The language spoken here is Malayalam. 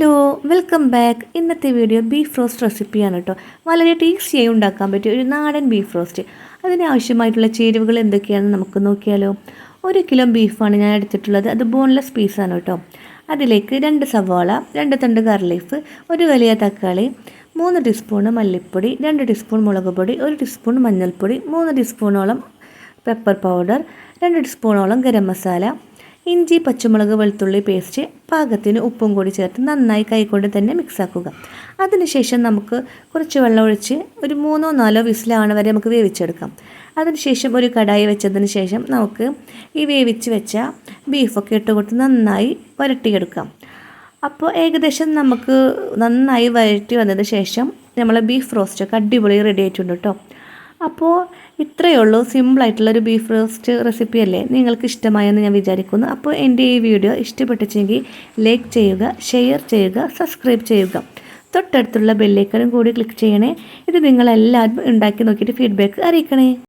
ഹലോ വെൽക്കം ബാക്ക് ഇന്നത്തെ വീഡിയോ ബീഫ് റോസ്റ്റ് റെസിപ്പിയാണ് കേട്ടോ വളരെ ടേസ്റ്റിയായി ഉണ്ടാക്കാൻ പറ്റിയ ഒരു നാടൻ ബീഫ് റോസ്റ്റ് അതിന് ആവശ്യമായിട്ടുള്ള ചേരുവകൾ എന്തൊക്കെയാണെന്ന് നമുക്ക് നോക്കിയാലോ? ഒരു കിലോ ബീഫാണ് ഞാൻ എടുത്തിട്ടുള്ളത്. അത് ബോൺലെസ് പീസാണ് കേട്ടോ അതിലേക്ക് രണ്ട് സവാള രണ്ട് തണ്ട് കറിലീഫ് ഒരു വലിയ തക്കാളി മൂന്ന് ടീസ്പൂൺ മല്ലിപ്പൊടി രണ്ട് ടീസ്പൂൺ മുളക് പൊടി ഒരു ടീസ്പൂൺ മഞ്ഞൾപ്പൊടി മൂന്ന് ടീസ്പൂണോളം പെപ്പർ പൗഡർ രണ്ട് ടീസ്പൂണോളം ഗരം മസാല ഇഞ്ചി പച്ചമുളക് വെളുത്തുള്ളി പേസ്റ്റ് പാകത്തിന് ഉപ്പും കൂടി ചേർത്ത് നന്നായി കൈകൊണ്ട് തന്നെ മിക്സാക്കുക അതിനുശേഷം നമുക്ക് കുറച്ച് വെള്ളം ഒഴിച്ച് ഒരു മൂന്നോ നാലോ വിസിലാണ് വരെ നമുക്ക് വേവിച്ചെടുക്കാം. അതിനുശേഷം ഒരു കടായി വെച്ചതിന് ശേഷം നമുക്ക് ഈ വേവിച്ച് വെച്ച ബീഫൊക്കെ ഇട്ട് കൊടുത്ത് നന്നായി വരട്ടിയെടുക്കാം. അപ്പോൾ ഏകദേശം നമുക്ക് നന്നായി വരട്ടി വന്നതിന് ശേഷം നമ്മളെ ബീഫ് റോസ്റ്റൊക്കെ അടിപൊളി റെഡി ആയിട്ടുണ്ട് കേട്ടോ അപ്പോൾ ഇത്രയേ ഉള്ളൂ. സിമ്പിളായിട്ടുള്ളൊരു ബീഫ് റോസ്റ്റ് റെസിപ്പി അല്ലേ? നിങ്ങൾക്ക് ഇഷ്ടമായെന്ന് ഞാൻ വിചാരിക്കുന്നു. അപ്പോൾ എന്റെ ഈ വീഡിയോ ഇഷ്ടപ്പെട്ടിച്ചെങ്കിൽ ലൈക്ക് ചെയ്യുക ഷെയർ ചെയ്യുക സബ്സ്ക്രൈബ് ചെയ്യുക. തൊട്ടടുത്തുള്ള ബെല്ലേക്കനും കൂടി ക്ലിക്ക് ചെയ്യണേ. ഇത് നിങ്ങളെല്ലാവരും ഉണ്ടാക്കി നോക്കിയിട്ട് ഫീഡ്ബാക്ക് അറിയിക്കണേ.